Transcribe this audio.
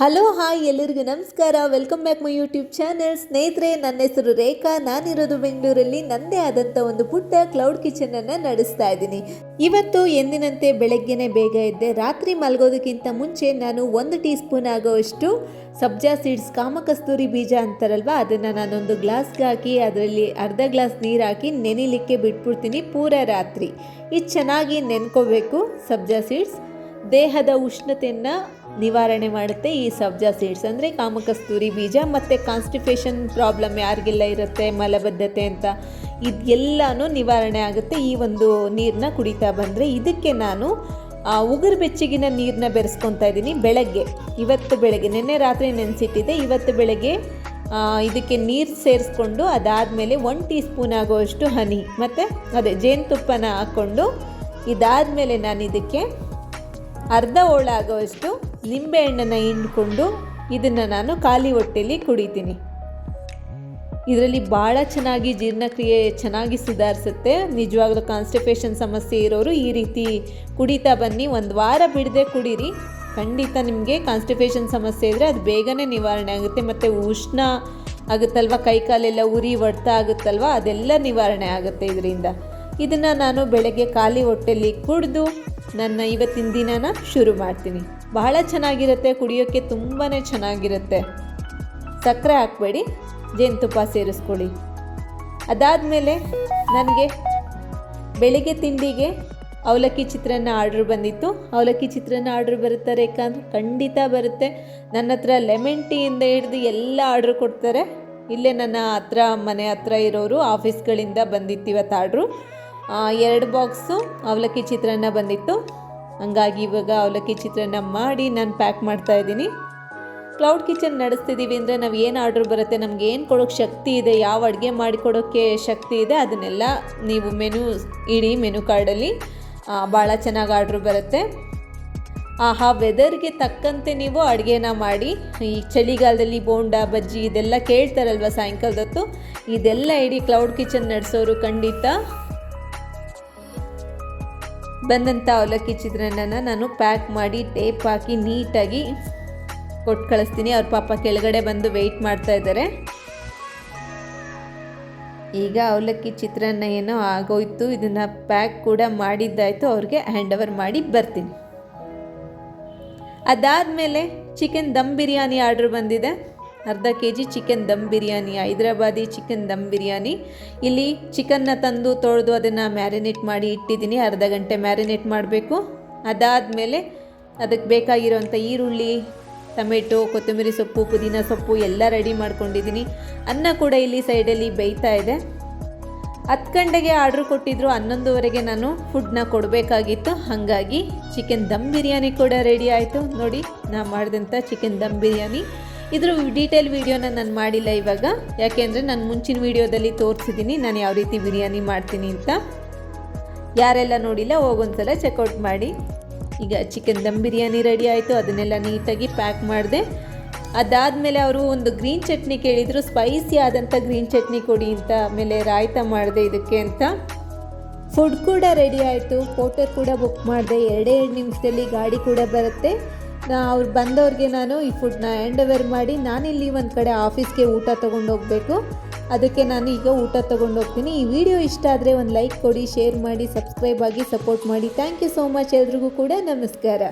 Hello hi ಎಲ್ಲರಿಗೂ ನಮಸ್ಕಾರ. Welcome back my YouTube channel ಸ್ನೇಹಿತರೆ, ನನ್ನ ಹೆಸರು ರೇಖಾ. ನಾನಿರೋದು ಬೆಂಗಳೂರಲ್ಲಿ. ನನ್ನದೇ ಆದಂಥ ಒಂದು ಪುಟ್ಟ ಕ್ಲೌಡ್ ಕಿಚನನ್ನು ನಡೆಸ್ತಾ ಇದ್ದೀನಿ. ಇವತ್ತು ಎಂದಿನಂತೆ ಬೆಳಗ್ಗೆನೆ ಬೇಗ ಇದ್ದೆ ರಾತ್ರಿ ಮಲಗೋದಕ್ಕಿಂತ ಮುಂಚೆ ನಾನು ಒಂದು ಟೀ ಸ್ಪೂನ್ ಆಗೋವಷ್ಟು ಸಬ್ಜಾ ಸೀಡ್ಸ್ ಕಾಮಕಸ್ತೂರಿ ಬೀಜ ಅಂತಾರಲ್ವ, ಅದನ್ನು ನಾನೊಂದು ಗ್ಲಾಸ್ಗೆ ಹಾಕಿ, ಅದರಲ್ಲಿ ಅರ್ಧ ಗ್ಲಾಸ್ ನೀರು ಹಾಕಿ ನೆನಿಲಿಕ್ಕೆ ಬಿಟ್ಬಿಡ್ತೀನಿ ಪೂರ ರಾತ್ರಿ. ಇದು ಚೆನ್ನಾಗಿ ನೆನ್ಕೋಬೇಕು ಸಬ್ಜಾ ಸೀಡ್ಸ್ ದೇಹದ ಉಷ್ಣತೆಯನ್ನು ನಿವಾರಣೆ ಮಾಡುತ್ತೆ ಈ ಸಬ್ಜಾ ಸೀಡ್ಸ್. ಅಂದರೆ ಕಾಮಕಸ್ತೂರಿ ಬೀಜ ಮತ್ತು ಕಾನ್ಸ್ಟಿಪೇಷನ್ ಪ್ರಾಬ್ಲಮ್ ಯಾರಿಗೆಲ್ಲ ಇರುತ್ತೆ, ಮಲಬದ್ಧತೆ ಅಂತ ಇದೆಲ್ಲನೂ ನಿವಾರಣೆ ಆಗುತ್ತೆ ಈ ಒಂದು ನೀರನ್ನ ಕುಡಿತಾ ಬಂದರೆ. ಇದಕ್ಕೆ ನಾನು ಉಗುರು ಬೆಚ್ಚಗಿನ ನೀರನ್ನ ಬೆರೆಸ್ಕೊತಾ ಇದ್ದೀನಿ ಬೆಳಗ್ಗೆ. ಇವತ್ತು ಬೆಳಗ್ಗೆ, ನಿನ್ನೆ ರಾತ್ರಿ ನೆನೆಸಿಟ್ಟಿದ್ದೆ. ಇವತ್ತು ಬೆಳಗ್ಗೆ ಇದಕ್ಕೆ ನೀರು ಸೇರಿಸ್ಕೊಂಡು ಅದಾದಮೇಲೆ ಒನ್ ಟೀ ಸ್ಪೂನ್ ಆಗೋಷ್ಟು ಹನಿ, ಮತ್ತು ಅದೇ ಜೇನುತುಪ್ಪನ ಹಾಕ್ಕೊಂಡು ಇದಾದಮೇಲೆ ನಾನು ಇದಕ್ಕೆ ಅರ್ಧ ಓಳ ಆಗೋವಷ್ಟು ನಿಂಬೆಹಣ್ಣನ್ನು ಹಿಂಡ್ಕೊಂಡು ಇದನ್ನು ನಾನು ಖಾಲಿ ಹೊಟ್ಟೆಯಲ್ಲಿ ಕುಡಿತೀನಿ. ಇದರಲ್ಲಿ ಭಾಳ ಚೆನ್ನಾಗಿ ಜೀರ್ಣಕ್ರಿಯೆ ಚೆನ್ನಾಗಿ ಸುಧಾರಿಸುತ್ತೆ. ನಿಜವಾಗ್ಲೂ ಕಾನ್ಸ್ಟಿಪೇಷನ್ ಸಮಸ್ಯೆ ಇರೋರು ಈ ರೀತಿ ಕುಡಿತಾ ಬನ್ನಿ. ಒಂದು ವಾರ ಬಿಡದೆ ಕುಡೀರಿ. ಖಂಡಿತ ನಿಮಗೆ ಕಾನ್ಸ್ಟಿಪೇಷನ್ ಸಮಸ್ಯೆ ಇದ್ದರೆ ಅದು ಬೇಗನೆ ನಿವಾರಣೆ ಆಗುತ್ತೆ. ಮತ್ತು ಉಷ್ಣ ಆಗುತ್ತಲ್ವ? ಕೈ ಕಾಲೆಲ್ಲ ಉರಿ ಹೊಡ್ತಾ ಆಗುತ್ತಲ್ವ? ಅದೆಲ್ಲ ನಿವಾರಣೆ ಆಗುತ್ತೆ ಇದರಿಂದ. ಇದನ್ನು ನಾನು ಬೆಳಗ್ಗೆ ಖಾಲಿ ಹೊಟ್ಟೆಲಿ ಕುಡಿದು ನನ್ನ ಇವತ್ತಿನ ದಿನನ ಶುರು ಮಾಡ್ತೀನಿ. ಬಹಳ ಚೆನ್ನಾಗಿರುತ್ತೆ, ಕುಡಿಯೋಕ್ಕೆ ತುಂಬಾ ಚೆನ್ನಾಗಿರುತ್ತೆ. ಸಕ್ಕರೆ ಹಾಕಬೇಡಿ, ಜೇನುತುಪ್ಪ ಸೇರಿಸ್ಕೊಳ್ಳಿ. ಅದಾದಮೇಲೆ ನನಗೆ ಬೆಳಿಗ್ಗೆ ತಿಂಡಿಗೆ ಅವಲಕ್ಕಿ ಚಿತ್ರಾನ್ನ ಆರ್ಡ್ರ್ ಬಂದಿತ್ತು. ಅವಲಕ್ಕಿ ಚಿತ್ರಾನ್ನ ಆರ್ಡ್ರ್ ಬರುತ್ತೆ ರೇಖಾಂತ್ ಖಂಡಿತ ಬರುತ್ತೆ. ನನ್ನ ಹತ್ರ ಲೆಮನ್ ಟೀಯಿಂದ ಹಿಡಿದು ಎಲ್ಲ ಆರ್ಡ್ರ್ ಕೊಡ್ತಾರೆ. ಇಲ್ಲೇ ನನ್ನ ಹತ್ರ, ಮನೆ ಹತ್ರ ಇರೋರು, ಆಫೀಸ್ಗಳಿಂದ ಬಂದಿತ್ತು ಇವತ್ತು ಆರ್ಡ್ರು. ಎರಡು ಬಾಕ್ಸು ಅವಲಕ್ಕಿ ಚಿತ್ರಾನ್ನ ಬಂದಿತ್ತು. ಹಂಗಾಗಿ ಇವಾಗ ಅವಲಕ್ಕಿ ಚಿತ್ರಾನ್ನ ಮಾಡಿ ನಾನು ಪ್ಯಾಕ್ ಮಾಡ್ತಾ ಇದ್ದೀನಿ. ಕ್ಲೌಡ್ ಕಿಚನ್ ನಡೆಸ್ತಿದ್ದೀವಿ ಅಂದರೆ ನಾವು ಏನು ಆರ್ಡ್ರ್ ಬರುತ್ತೆ, ನಮ್ಗೆ ಏನು ಕೊಡೋಕ್ಕೆ ಶಕ್ತಿ ಇದೆ, ಯಾವ ಅಡುಗೆ ಮಾಡಿಕೊಡೋಕ್ಕೆ ಶಕ್ತಿ ಇದೆ, ಅದನ್ನೆಲ್ಲ ನೀವು ಮೆನು ಇಡಿ ಮೆನು ಕಾರ್ಡಲ್ಲಿ ಭಾಳ ಚೆನ್ನಾಗಿ ಆರ್ಡ್ರ್ ಬರುತ್ತೆ. ಆಹಾ ವೆದರ್ಗೆ ತಕ್ಕಂತೆ ನೀವು ಅಡುಗೆನ ಮಾಡಿ. ಈ ಚಳಿಗಾಲದಲ್ಲಿ ಬೋಂಡ, ಬಜ್ಜಿ ಇದೆಲ್ಲ ಕೇಳ್ತಾರಲ್ವ ಸಾಯಂಕಾಲದೊತ್ತು? ಇದೆಲ್ಲ ಇಡೀ ಕ್ಲೌಡ್ ಕಿಚನ್ ನಡೆಸೋರು ಖಂಡಿತ. ಬಂದಂಥ ಅವಲಕ್ಕಿ ಚಿತ್ರಾನ್ನನ ನಾನು ಪ್ಯಾಕ್ ಮಾಡಿ ಟೇಪ್ ಹಾಕಿ ನೀಟಾಗಿ ಕೊಟ್ಟು ಕಳಿಸ್ತೀನಿ. ಅವ್ರ ಪಾಪ ಕೆಳಗಡೆ ಬಂದು ವೆಯ್ಟ್ ಮಾಡ್ತಾ ಇದ್ದಾರೆ. ಈಗ ಅವಲಕ್ಕಿ ಚಿತ್ರಾನ್ನ ಏನೋ ಆಗೋಯ್ತು. ಇದನ್ನು ಪ್ಯಾಕ್ ಕೂಡ ಮಾಡಿದ್ದಾಯಿತು. ಅವ್ರಿಗೆ ಹ್ಯಾಂಡ್ ಓವರ್ ಮಾಡಿ ಬರ್ತೀನಿ. ಅದಾದಮೇಲೆ ಚಿಕನ್ ದಮ್ ಬಿರಿಯಾನಿ ಆರ್ಡ್ರ್ ಬಂದಿದೆ. ಅರ್ಧ K G chicken dum biryani, Hyderabadi chicken dum biryani. ಇಲ್ಲಿ ಚಿಕನ್ನ ತಂದು ತೊಳೆದು ಅದನ್ನು ಮ್ಯಾರಿನೇಟ್ ಮಾಡಿ ಇಟ್ಟಿದ್ದೀನಿ. ಅರ್ಧ ಗಂಟೆ ಮ್ಯಾರಿನೇಟ್ ಮಾಡಬೇಕು. ಅದಾದಮೇಲೆ ಅದಕ್ಕೆ ಬೇಕಾಗಿರುವಂಥ ಈರುಳ್ಳಿ, ಟೊಮೆಟೊ, ಕೊತ್ತಂಬರಿ ಸೊಪ್ಪು, ಪುದೀನ ಸೊಪ್ಪು ಎಲ್ಲ ರೆಡಿ ಮಾಡ್ಕೊಂಡಿದ್ದೀನಿ. ಅನ್ನ ಕೂಡ ಇಲ್ಲಿ ಸೈಡಲ್ಲಿ ಬೇಯ್ತಾ ಇದೆ. ಹತ್ತು ಗಂಟೆಗೆ ಆರ್ಡ್ರ್ ಕೊಟ್ಟಿದ್ರು. ಹನ್ನೊಂದುವರೆಗೆ ನಾನು ಫುಡ್ನ ಕೊಡಬೇಕಾಗಿತ್ತು. ಹಾಗಾಗಿ ಚಿಕನ್ ದಮ್ ಬಿರಿಯಾನಿ ಕೂಡ ರೆಡಿ ಆಯಿತು. ನೋಡಿ ನಾನು ಮಾಡಿದಂಥ ಚಿಕನ್ ದಮ್ ಬಿರಿಯಾನಿ. ಇದ್ರ ಡೀಟೇಲ್ ವೀಡಿಯೋನ ನಾನು ಮಾಡಿಲ್ಲ ಇವಾಗ. ಯಾಕೆಂದರೆ ನಾನು ಮುಂಚಿನ ವೀಡಿಯೋದಲ್ಲಿ ತೋರಿಸಿದ್ದೀನಿ ನಾನು ಯಾವ ರೀತಿ ಬಿರಿಯಾನಿ ಮಾಡ್ತೀನಿ ಅಂತ. ಯಾರೆಲ್ಲ ನೋಡಿಲ್ಲ, ಹೋಗೊಂದ್ಸಲ ಚೆಕ್ಔಟ್ ಮಾಡಿ. ಈಗ ಚಿಕನ್ ದಮ್ ಬಿರಿಯಾನಿ ರೆಡಿ ಆಯಿತು, ಅದನ್ನೆಲ್ಲ ನೀಟಾಗಿ ಪ್ಯಾಕ್ ಮಾಡಿದೆ. ಅದಾದಮೇಲೆ ಅವರು ಒಂದು ಗ್ರೀನ್ ಚಟ್ನಿ ಕೇಳಿದರು ಸ್ಪೈಸಿ ಆದಂಥ ಗ್ರೀನ್ ಚಟ್ನಿ ಕೊಡಿ ಅಂತ, ಆಮೇಲೆ ರಾಯ್ತ ಮಾಡಿದೆ ಇದಕ್ಕೆ ಅಂತ. ಫುಡ್ ಕೂಡ ರೆಡಿ ಆಯಿತು ಫೋಟೋ ಕೂಡ ಬುಕ್ ಮಾಡಿದೆ ಎರಡೇ ನಿಮಿಷದಲ್ಲಿ ಗಾಡಿ ಕೂಡ ಬರುತ್ತೆ. ಅವ್ರು ಬಂದವ್ರಿಗೆ ನಾನು ಈ ಫುಡ್ನ ಹ್ಯಾಂಡ್ ಓವರ್ ಮಾಡಿ ನಾನಿಲ್ಲಿ ಒಂದು ಕಡೆ ಆಫೀಸ್ಗೆ ಊಟ ತೊಗೊಂಡು ಹೋಗಬೇಕು. ಅದಕ್ಕೆ ನಾನು ಈಗ ಊಟ ತೊಗೊಂಡು ಹೋಗ್ತೀನಿ. ಈ ವಿಡಿಯೋ ಇಷ್ಟ ಆದರೆ ಒಂದು ಲೈಕ್ ಕೊಡಿ ಶೇರ್ ಮಾಡಿ ಸಬ್ಸ್ಕ್ರೈಬ್ ಆಗಿ ಸಪೋರ್ಟ್ ಮಾಡಿ. ಥ್ಯಾಂಕ್ ಯು ಸೋ ಮಚ್ ಎಲ್ರಿಗೂ ಕೂಡ. ನಮಸ್ಕಾರ.